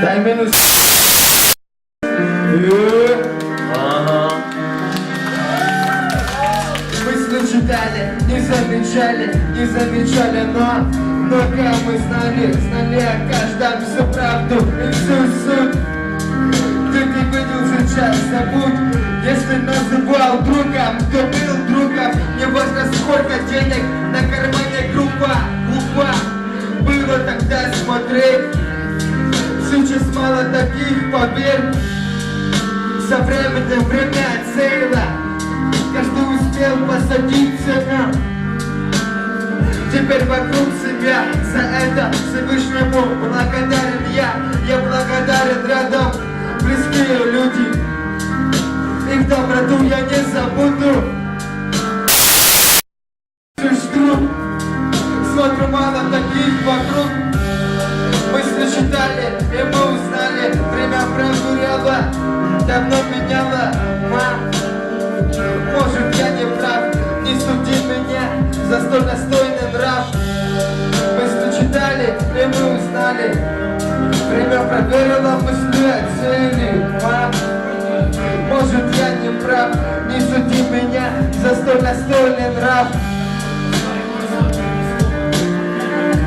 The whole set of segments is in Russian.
Минус. Э, Ага. Мы читали, не замечали, не замечали, но много мы знали, знали о каждом всю правду и всю суть. Ты не видел сейчас, забудь, если называл другом, кто был другом, не важно сколько денег на кармане группа, таких, поверь. Со временем время отсеяло Каждый успел посадиться на Теперь вокруг себя За это Всевышнему благодарен я. Я благодарен рядом Близкие люди. Их доброту я не забуду за столь настойный нрав. Мысли читали, и мы узнали. Время проверило мысли оценили. Мам, может я не прав. Не суди меня за столь настойный нрав.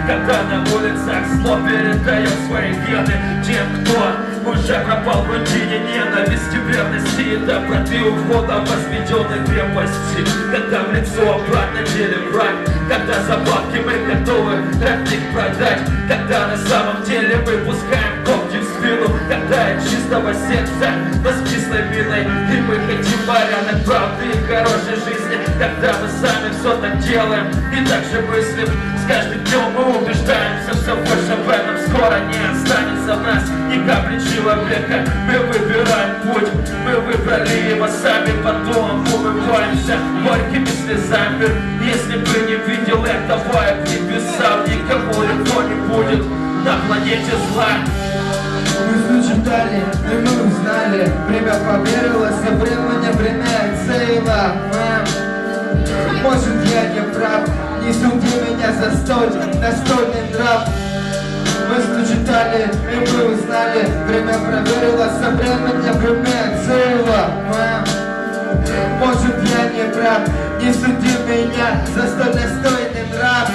Когда на улицах зло передает свои гены Тем, кто уже пропал в рутине ненависти, верности. И доброты Ухода возведенной крепости. Когда в лицо обратно делим враг Когда за бабки мы готовы родных продать. Когда на самом деле выпускаем когти в спину. Когда от чистого сердца, но с кислой миной. И мы хотим порядок правды и хорошей жизни. Когда мы сами все так делаем. И так же мыслим. С каждым днем мы убеждаемся все больше в этом Скоро не останется в нас ни капли человека. Мы выбираем путь, мы выбрали его сами. Потом умываемся горькими слезами. Если бы не видел этого, я бы не писал Никому никто не будет на планете зла. Мы читали, и мы узнали. Время поверило, со временем время отсеяло Может я не прав? Не суди меня за столь настольный нрав Мы читали, и мы узнали. Время проверило, со временем время отсеяло Мам, Может я не прав? Не суди меня за столь настойный нрав!